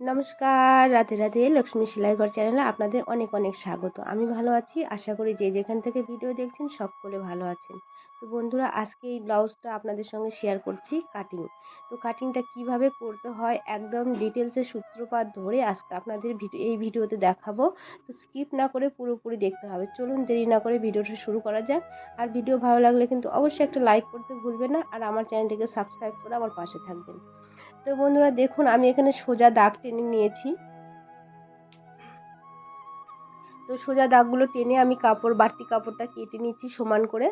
নমস্কার রাতে রাতে লক্ষ্মী সেলাইঘর চ্যানেলে আপনাদের অনেক অনেক স্বাগত। আমি ভালো আছি, আশা করি যে যেখান থেকে ভিডিও দেখছেন সকলে ভালো আছেন। তো বন্ধুরা, আজকে এই ব্লাউজটা আপনাদের সঙ্গে শেয়ার করছি কাটিং তো কাটিংটা কীভাবে করতে হয় একদম ডিটেলসে সূত্রপাত ধরে আজকে আপনাদের ভিডিও এই ভিডিওতে দেখাবো। তো স্কিপ না করে পুরোপুরি দেখতে হবে। চলুন দেরি না করে ভিডিওটা শুরু করা যাক। আর ভিডিও ভালো লাগলে কিন্তু অবশ্যই একটা লাইক করতে ভুলবেন না। আর আমার চ্যানেলটিকে সাবস্ক্রাইব করে আমার পাশে থাকবেন। তো বন্ধুরা দেখুন, আমি এখানে সোজা দাগ টেনে নিয়েছি। তো সোজা দাগগুলো টেনে আমি কাপড়, বাড়তি কাপড়টা কেটে নিচ্ছি সমান করে।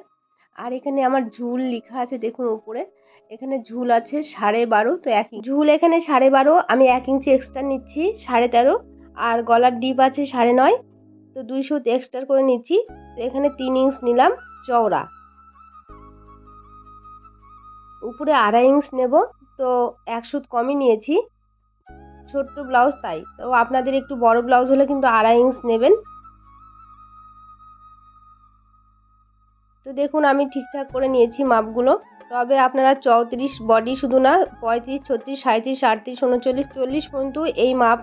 আর এখানে আমার ঝুল লেখা আছে, দেখুন উপরে। এখানে ঝুল আছে সাড়ে বারো, তো এক ঝুল এখানে সাড়ে বারো, আমি এক ইঞ্চি এক্সট্রা নিচ্ছি সাড়ে তেরো। আর গলার ডিপ আছে সাড়ে নয়, তো দুইশো এক্সট্রা করে নিচ্ছি। তো এখানে তিন ইঞ্চ নিলাম চওড়া। উপরে আড়াই ইঞ্চ নেব। তো এক সুত কমই নিয়েছি। ছোট্ট ব্লাউজ তাই। তো আপনাদের একটু বড় ব্লাউজ হলে কিন্তু আড়াই ইঞ্চ নেবেন। তো দেখুন, আমি ঠিকঠাক করে নিয়েছি মাপগুলো। তবে আপনারা চৌত্রিশ বডি শুধু না, পঁয়ত্রিশ, ছত্রিশ সাঁত্রিশ আটত্রিশ, উনচল্লিশ, চল্লিশ পর্যন্ত এই মাপ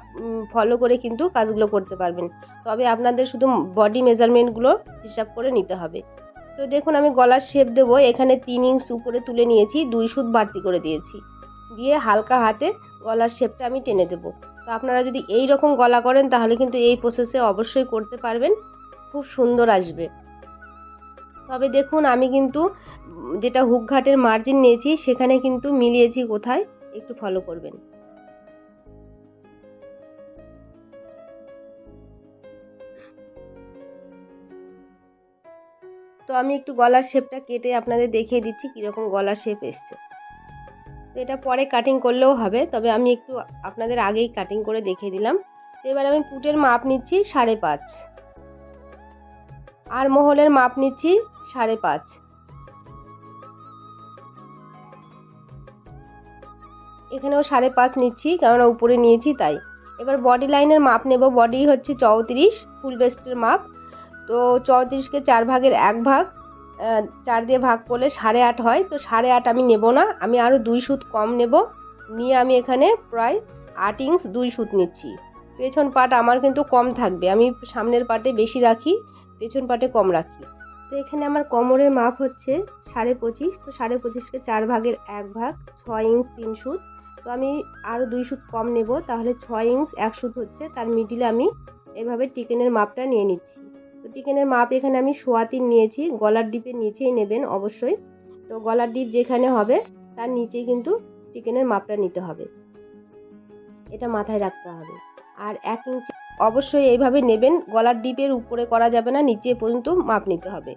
ফলো করে কিন্তু কাজগুলো করতে পারবেন। তবে আপনাদের শুধু বডি মেজারমেন্টগুলো হিসাব করে নিতে হবে। তো দেখুন, আমি গলার শেপ দেবো। এখানে তিন ইঞ্চ উপরে তুলে নিয়েছি, দুই সুত বাড়তি করে দিয়েছি। দিয়ে হালকা হাতে গলার শেপটা আমি টেনে দেবো। তো আপনারা যদি এই রকম গলা করেন, তাহলে কিন্তু এই প্রসেসে অবশ্যই করতে পারবেন। খুব সুন্দর আসবে। তবে দেখুন, আমি কিন্তু যেটা হুক ঘাটের মার্জিন নিয়েছি, সেখানে কিন্তু মিলিয়েছি কোথায়? একটু ফলো করবেন। তো আমি একটু গলার শেপটা কেটে আপনাদের দেখিয়ে দিচ্ছি, কীরকম গলার শেপ এসছে। এটা পরে কাটিং করলেও হবে, তবে আমি একটু আপনাদের আগেই কাটিং করে দেখিয়ে দিলাম। এবার আমি পুটের মাপ নিচ্ছি সাড়ে পাঁচ। আর মহলের মাপ নিচ্ছি সাড়ে পাঁচ। এখানেও সাড়ে পাঁচ নিচ্ছি, কেননা উপরে নিয়েছি তাই। এবার বডি লাইনের মাপ নেব বডি হচ্ছে চৌত্রিশ ফুল বেস্টের মাপ। তো চৌত্রিশকে চার ভাগের এক ভাগ চার দিয়ে ভাগ করলে সাড়ে আট হয়, তো সাড়ে আট আমি নেব না, আমি আরও দুই সুত কম নেব। নিয়ে আমি এখানে প্রায় আট ইঞ্চ দুই সুত নিচ্ছি। পেছন পাট আমার কিন্তু কম থাকবে, আমি সামনের পাটে বেশি রাখি, পেছন পাটে কম রাখি। তো এখানে আমার কোমরের মাপ হচ্ছে সাড়ে পঁচিশ, তো সাড়ে পঁচিশকে চার ভাগের এক ভাগ, ছয় ইঞ্চ তিন সুত। তো আমি আরও দুই সুত কম নেব, তাহলে ছয় ইঞ্চ এক সুত হচ্ছে, তার মিডিলে আমি এভাবে টিকেনের মাপটা নিয়ে নিচ্ছি। তো টিকেনের মাপ এখানে আমি সোয়া তিন নিয়েছি, গলার ডিপের নিচেই নেবেন অবশ্যই। তো গলার ডিপ যেখানে হবে, তার নিচেই কিন্তু চিকেনের মাপটা নিতে হবে। এটা মাথায় রাখতে হবে। আর এক ইঞ্চি অবশ্যই এইভাবে নেবেন, গলার ডিপের উপরে করা যাবে না, নিচে পর্যন্ত মাপ নিতে হবে।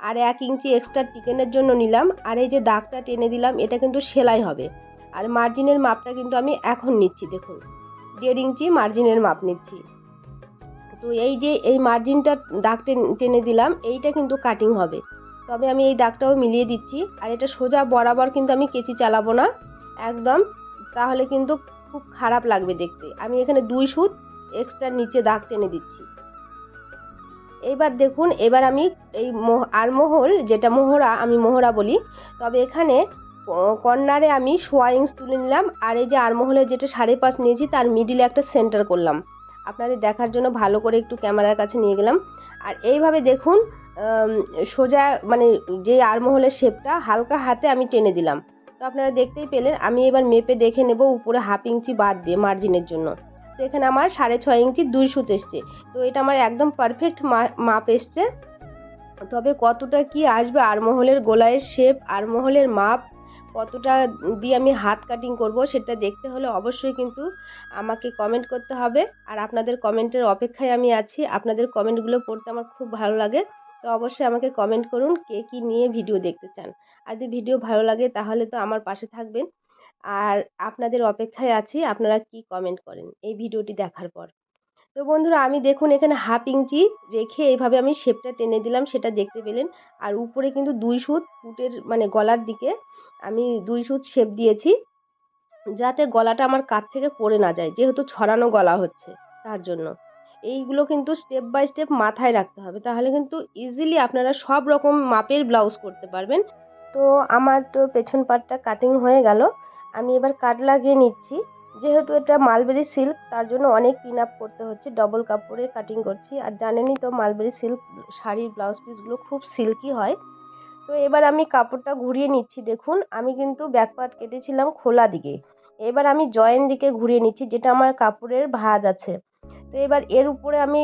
আর এক ইঞ্চি এক্সট্রা চিকেনের জন্য নিলাম, আর এই যে দাগটা টেনে দিলাম, এটা কিন্তু সেলাই হবে। আর মার্জিনের মাপটা কিন্তু আমি এখন নিচ্ছি, দেখুন। দেড় ইঞ্চি মার্জিনের মাপ নিচ্ছি। তো এই যে এই মার্জিনটা দাগ টেনে দিলাম, এইটা কিন্তু কাটিং হবে। তবে আমি এই দাগটাও মিলিয়ে দিচ্ছি, আর এটা সোজা বরাবর কিন্তু আমি কেচি চালাবো না। একদম, তাহলে কিন্তু খুব খারাপ লাগবে দেখতে। আমি এখানে দুই সুত এক্সট্রা নিচে দাগ টেনে দিচ্ছি। এইবার দেখুন, এবার আমি এই আরমোহল যেটা মোহরা, আমি মোহরা বলি, তবে এখানে কর্নারে আমি সোয়া ইঞ্চ তুলে নিলাম, আর এই যে আরমোহলের যেটা সাড়ে পাঁচ নিয়েছি, তার মিডিলে একটা সেন্টার করলাম। আপনাদের দেখার জন্য ভালো করে একটু ক্যামেরার কাছে নিয়ে গেলাম। আর এইভাবে দেখুন সোজা মানে যে আরমহলের শেপটা হালকা হাতে আমি টেনে দিলাম। তো আপনারা দেখতেই পেলেন, আমি এবার মেপে দেখে নেব উপরে হাফ ইঞ্চি বাদ দিয়ে মার্জিনের জন্য। তো এখানে আমার সাড়ে ছয় ইঞ্চি দুই সুত এসছে। তো এটা আমার একদম পারফেক্ট মাপ এসছে। তবে কতটা কি আসবে আরমহলের গোলায়ের শেপ আরমহলের মাপ কতটা দিয়ে আমি হাত কাটিং করব সেটা দেখতে হলে অবশ্যই কিন্তু আমাকে কমেন্ট করতে হবে। আর আপনাদের কমেন্টের অপেক্ষায় আমি আছি। আপনাদের কমেন্টগুলো পড়তে আমার খুব ভালো লাগে। তো অবশ্যই আমাকে কমেন্ট করুন কে কী নিয়ে ভিডিও দেখতে চান। আর যদি ভিডিও ভালো লাগে তাহলে তো আমার পাশে থাকবেন। আর আপনাদের অপেক্ষায় আছি, আপনারা কি কমেন্ট করেন? এই ভিডিওটি দেখার পর। তো বন্ধুরা, আমি দেখুন এখানে হাফ ইঞ্চি রেখে এইভাবে আমি শেপটা টেনে দিলাম, সেটা দেখতে পেলেন। আর উপরে কিন্তু দুই সুত ফুটের মানে গলার দিকে আমি দুই সুত শেপ দিয়েছি, যাতে গলাটা আমার কাত থেকে পড়ে না যায়, যেহেতু ছড়ানো গলা হচ্ছে তার জন্য। এইগুলো কিন্তু স্টেপ বাই স্টেপ মাথায় রাখতে হবে, তাহলে কিন্তু ইজিলি আপনারা সব রকম মাপের ব্লাউজ করতে পারবেন। তো আমার তো পেছন পাটটা কাটিং হয়ে গেল, আমি এবার কাট লাগিয়ে নিচ্ছি। যেহেতু এটা মালবেরি সিল্ক তার জন্য অনেক পিন আপ করতে হচ্ছে ডবল কাপড়ে কাটিং করছি। আর জানেনই তো মালবেরি সিল্ক শাড়ির ব্লাউজ পিসগুলো খুব সিল্কি হয়। তো এবার আমি কাপড়টা ঘুরিয়ে নিচ্ছি, দেখুন। আমি কিন্তু ব্যাক পার্ট কেটেছিলাম খোলা দিকে। এবার আমি জয়েন দিকে ঘুরিয়ে নিচ্ছি, যেটা আমার কাপড়ের ভাঁজ আছে। তো এবার এর উপরে আমি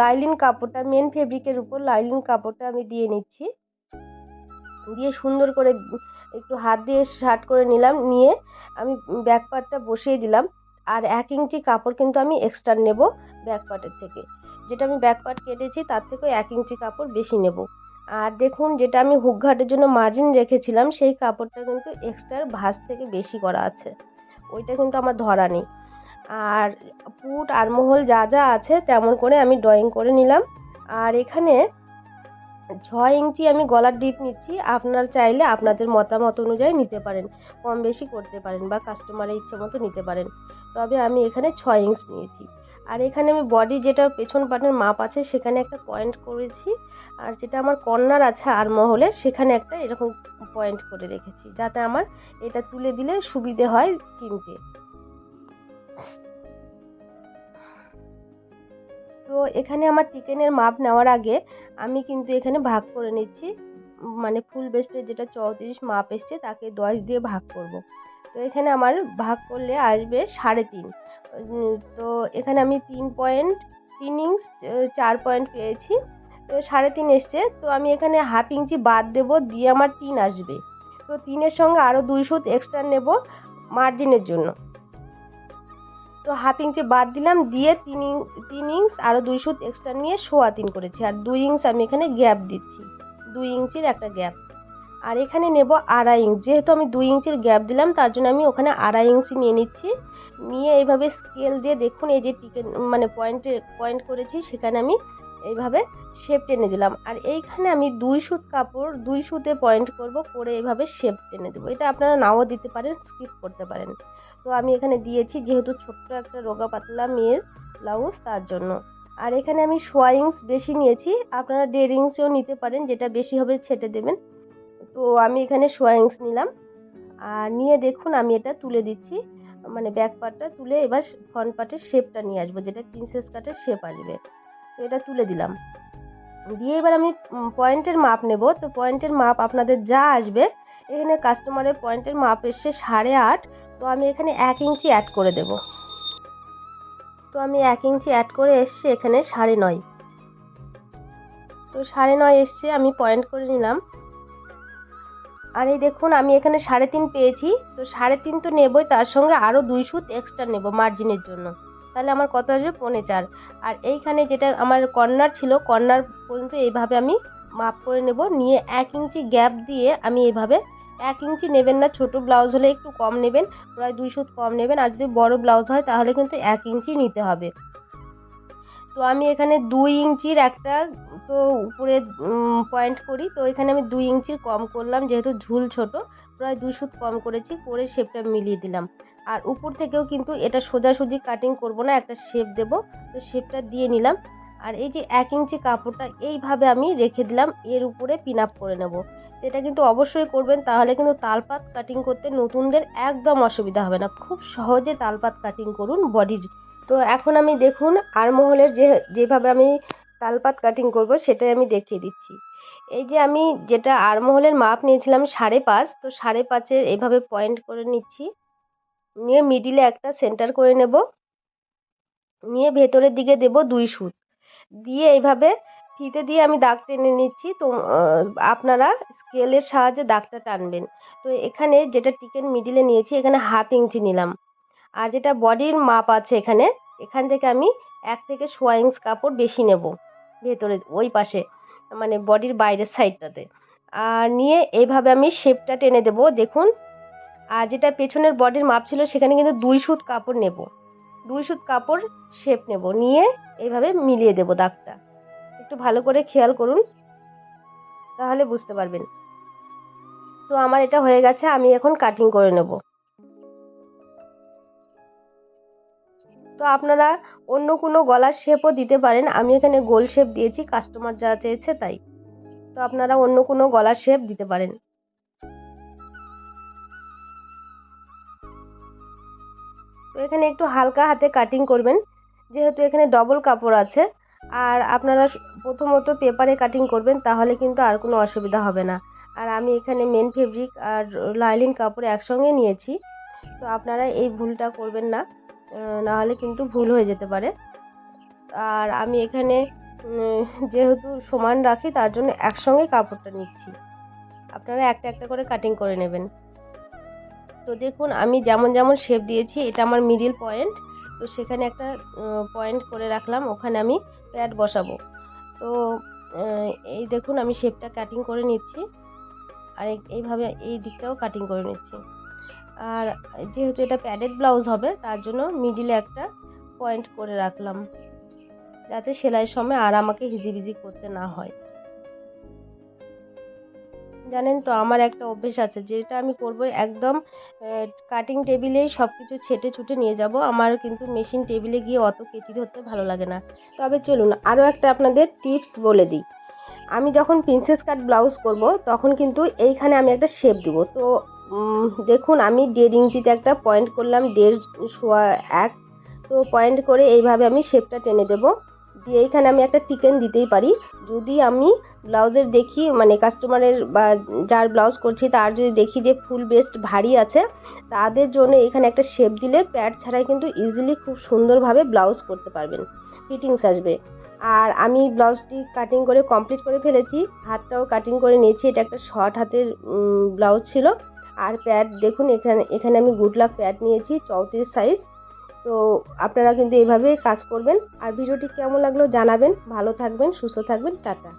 লাইলিন কাপড়টা মেন ফেব্রিকের উপর লাইলিন কাপড়টা আমি দিয়ে নিচ্ছি। দিয়ে সুন্দর করে একটু হাত দিয়ে শার্ট করে নিলাম, নিয়ে আমি ব্যাক পার্টটা বসিয়ে দিলাম। আর এক ইঞ্চি কাপড় কিন্তু আমি এক্সট্রা নেব ব্যাক পার্টের থেকে। যেটা আমি ব্যাক পার্ট কেটেছি, তার থেকেও এক ইঞ্চি কাপড় বেশি নেব। আর দেখুন, যেটা আমি হুক ঘাটের জন্য মার্জিন রেখেছিলাম, সেই কাপড়টা কিন্তু এক্সট্রা ভাঁজ থেকে বেশি করা আছে। ওইটা কিন্তু আমার ধরা নেই। আর পুট আরমহল যা যা আছে, তেমন করে আমি ড্রয়িং করে নিলাম। আর এখানে ছয় ইঞ্চি আমি গলার ডিপ নিচ্ছি। আপনার চাইলে আপনাদের মতামত অনুযায়ী নিতে পারেন। কম বেশি করতে পারেন বা কাস্টমারের ইচ্ছে মতো নিতে পারেন। তবে আমি এখানে ছয় ইঞ্চ নিয়েছি। আর এখানে আমি বডি যেটা পেছন পাটের মাপ আছে, সেখানে একটা পয়েন্ট করেছি। আর যেটা আমার কর্নার আছে আর মহলে সেখানে একটা এরকম পয়েন্ট করে রেখেছি, যাতে আমার এটা তুলে দিলে সুবিধে হয় চিনতে। তো এখানে আমার চিকেনের মাপ নেওয়ার আগে আমি কিন্তু এখানে ভাগ করে নিচ্ছি। মানে ফুল বেস্টের যেটা চৌত্রিশ মাপ এসছে, তাকে দশ দিয়ে ভাগ করব। তো এখানে আমার ভাগ করলে আসবে সাড়ে তিন। তো এখানে আমি তিন পয়েন্ট তিন ইঞ্চ চার পয়েন্ট পেয়েছি। তো সাড়ে তিন এসছে। তো আমি এখানে হাফ ইঞ্চি বাদ দেব, দিয়ে আমার তিন আসবে। তো তিনের সঙ্গে আরও দুই সুত এক্সট্রা নেব মার্জিনের জন্য। তো হাফ ইঞ্চি বাদ দিলাম, দিয়ে তিন তিন ইঞ্চ আরও দুই সুত এক্সট্রা নিয়ে সোয়া তিন করেছি। আর দুই ইঞ্চ আমি এখানে গ্যাপ দিচ্ছি। দুই ইঞ্চির একটা গ্যাপ আর এখানে নেব আড়াই ইঞ্চ। যেহেতু আমি দুই ইঞ্চির গ্যাপ দিলাম, তার জন্য আমি ওখানে আড়াই ইঞ্চি নিয়ে নিচ্ছি। নিয়ে এইভাবে স্কেল দিয়ে দেখুন, এই যে টিকে মানে পয়েন্টে পয়েন্ট করেছি, সেখানে আমি এইভাবে শেপ টেনে দিলাম। আর এইখানে আমি দুই সুত কাপড়, দুই সুতে পয়েন্ট করব করে এইভাবে শেপ টেনে দেবো। এটা আপনারা নাও দিতে পারেন স্কিপ করতে পারেন। তো আমি এখানে দিয়েছি যেহেতু ছোট্ট একটা রোগা পাতলা মেয়ের ব্লাউজ তার জন্য। আর এখানে আমি সোয়াইংস বেশি নিয়েছি, আপনারা ইঞ্চেও নিতে পারেন, যেটা বেশি হবে ছেটে দেবেন। তো আমি এখানে সোয়াইংস নিলাম। আর নিয়ে দেখুন, আমি এটা তুলে দিচ্ছি। মানে ব্যাক পার্টটা তুলে এবার ফ্রন্ট পার্টের শেপটা নিয়ে আসব, যেটা প্রিন্সেস কাটের শেপ আসবে তো এটা তুলে দিলাম। দিয়ে এবার আমি পয়েন্টের মাপ নেব। তো পয়েন্টের মাপ আপনাদের যা আসবে, এখানে কাস্টমারের পয়েন্টের মাপ এসছে সাড়ে আট। তো আমি এখানে এক ইঞ্চি অ্যাড করে দেব। তো আমি এক ইঞ্চি অ্যাড করে এসছি এখানে সাড়ে নয়। তো সাড়ে নয় এসছে, আমি পয়েন্ট করে নিলাম। আর এই দেখুন, আমি এখানে সাড়ে তিন পেয়েছি। তো সাড়ে তিন তো নেবই, তার সঙ্গে আরও দুই সুত এক্সট্রা নেব মার্জিনের জন্য। তাহলে আমার কত আসবে? পৌনে চার। আর এইখানে যেটা আমার কর্নার ছিল কর্নার পর্যন্ত এইভাবে আমি মাপ করে নেব। নিয়ে এক ইঞ্চি গ্যাপ দিয়ে আমি এইভাবে এক ইঞ্চি নেবেন না, ছোট ব্লাউজ হলে একটু কম নেবেন, প্রায় দুই সুত কম নেবেন। আর যদি বড় ব্লাউজ হয়, তাহলে কিন্তু এক ইঞ্চি নিতে হবে। তো আমি এখানে দুই ইঞ্চির একটা, তো উপরে পয়েন্ট করি। তো এখানে আমি দুই ইঞ্চির কম করলাম, যেহেতু ঝুল ছোট, প্রায় দুই সুত কম করেছি, করে শেপটা মিলিয়ে দিলাম। আর উপর থেকেও কিন্তু এটা সোজাসুজি কাটিং করব না, একটা শেপ দেব। তো শেপটা দিয়ে নিলাম। আর এই যে এক ইঞ্চি কাপড়টা এইভাবে আমি রেখে দিলাম, এর উপরে পিন আপ করে নেব। এটা কিন্তু অবশ্যই করবেন, তাহলে কিন্তু তালপাত কাটিং করতে নতুনদের একদম অসুবিধা হবে না। খুব সহজে তালপাত কাটিং করুন বডির তো এখন আমি দেখুন আরমহলের যে, যেভাবে আমি তালপাত কাটিং করব সেটাই আমি দেখিয়ে দিচ্ছি। এই যে আমি যেটা আরমহলের মাপ নিয়েছিলাম সাড়ে পাঁচ, তো সাড়ে পাঁচের এভাবে পয়েন্ট করে নিচ্ছি। নিয়ে মিডিলে একটা সেন্টার করে নেব। নিয়ে ভেতরের দিকে দেব দুই সুত। দিয়ে এইভাবে ফিতে দিয়ে আমি দাগ টেনে নিচ্ছি। তো আপনারা স্কেলের সাহায্যে দাগটা টানবেন। তো এখানে যেটা টিকেন মিডিলে নিয়েছি, এখানে হাফ ইঞ্চি নিলাম। আর যেটা বডির মাপ আছে এখানে, এখান থেকে আমি এক থেকে সোয়া ইঞ্চ কাপড় বেশি নেব, ভেতরে, ওই পাশে মানে বডির বাইরের সাইডটাতে আর নিয়ে এইভাবে আমি শেপটা টেনে দেবো, দেখুন। আর যেটা পেছনের বডির মাপ ছিল, সেখানে কিন্তু দুই সুত কাপড় নেব। দুই সুত কাপড় শেপ নেব, নিয়ে এইভাবে মিলিয়ে দেব দাগটা। একটু ভালো করে খেয়াল করুন, তাহলে বুঝতে পারবেন। তো আমার এটা হয়ে গেছে, আমি এখন কাটিং করে নেব। তো আপনারা অন্য কোনো গলার শেপও দিতে পারেন। আমি এখানে গোল শেপ দিয়েছি কাস্টমার যা চেয়েছে তাই। তো আপনারা অন্য কোনো গলার শেপ দিতে পারেন। তো এখানে একটু হালকা হাতে কাটিং করবেন, যেহেতু এখানে ডবল কাপড় আছে। আর আপনারা প্রথমত পেপারে কাটিং করবেন, তাহলে কিন্তু আর কোনো অসুবিধা হবে না। আর আমি এখানে মেন ফেব্রিক আর লাইলিন কাপড় একসঙ্গে নিয়েছি। তো আপনারা এই ভুলটা করবেন না। নাহলে কিন্তু ভুল হয়ে যেতে পারে। আর আমি এখানে যেহেতু সমান রাখি, তার জন্য একসঙ্গে কাপড়টা নিচ্ছি। আপনারা একটা একটা করে কাটিং করে নেবেন। তো দেখুন, আমি যেমন যেমন শেপ দিয়েছি, এটা আমার মিডিল পয়েন্ট তো সেখানে একটা পয়েন্ট করে রাখলাম, ওখানে আমি প্যাড বসাবো। তো এই দেখুন, আমি শেপটা কাটিং করে নিচ্ছি। আর এই- এইভাবে এই দিকটাও কাটিং করে নিচ্ছি। আর যেহেতু এটা প্যাডেড ব্লাউজ হবে, তার জন্য মিডিলে একটা পয়েন্ট করে রাখলাম। যাতে সেলাইয়ের সময় আর আমাকে হিজিবিজি করতে না হয়। জানেন তো, আমার একটা অভ্যেস আছে, যেটা আমি করব একদম কাটিং টেবিলেই সব কিছু ছেটে ছুটে নিয়ে যাব। আমার কিন্তু মেশিন টেবিলে গিয়ে অত কেচি ধরতে ভালো লাগে না। তবে চলুন আরও একটা আপনাদের টিপস বলে দিই। আমি যখন প্রিন্সেস কাট ব্লাউজ করব, তখন কিন্তু এইখানে আমি একটা শেপ দিব। তো দেখুন, আমি দেড় ইঞ্চিতে একটা পয়েন্ট করলাম, দেড় শোয়া এক। তো পয়েন্ট করে এইভাবে আমি শেপটা টেনে দেব। দিয়ে এইখানে আমি একটা টিকেন দিতেই পারি। যদি আমি ব্লাউজের দেখি মানে কাস্টমারের বা যার ব্লাউজ করছি, তার যদি দেখি যে ফুল বেস্ট ভারী আছে, তাদের জন্য এখানে একটা শেপ দিলে প্যাড ছাড়াই কিন্তু ইজিলি খুব সুন্দরভাবে ব্লাউজ করতে পারবেন। ফিটিংস আসবে। আর আমি ব্লাউজটি কাটিং করে কমপ্লিট করে ফেলেছি। হাতটাও কাটিং করে নিয়েছি। এটা একটা শর্ট হাতের ব্লাউজ ছিল। আর প্যাড দেখুন এখানে এখানে আমি গুড লাক প্যাড নিয়েছি, চৌত্রিশ সাইজ তো আপনারা কিন্তু এভাবেই কাজ করবেন। আর ভিডিওটি কেমন লাগল জানাবেন। ভালো থাকবেন, সুস্থ থাকবেন, টাটা।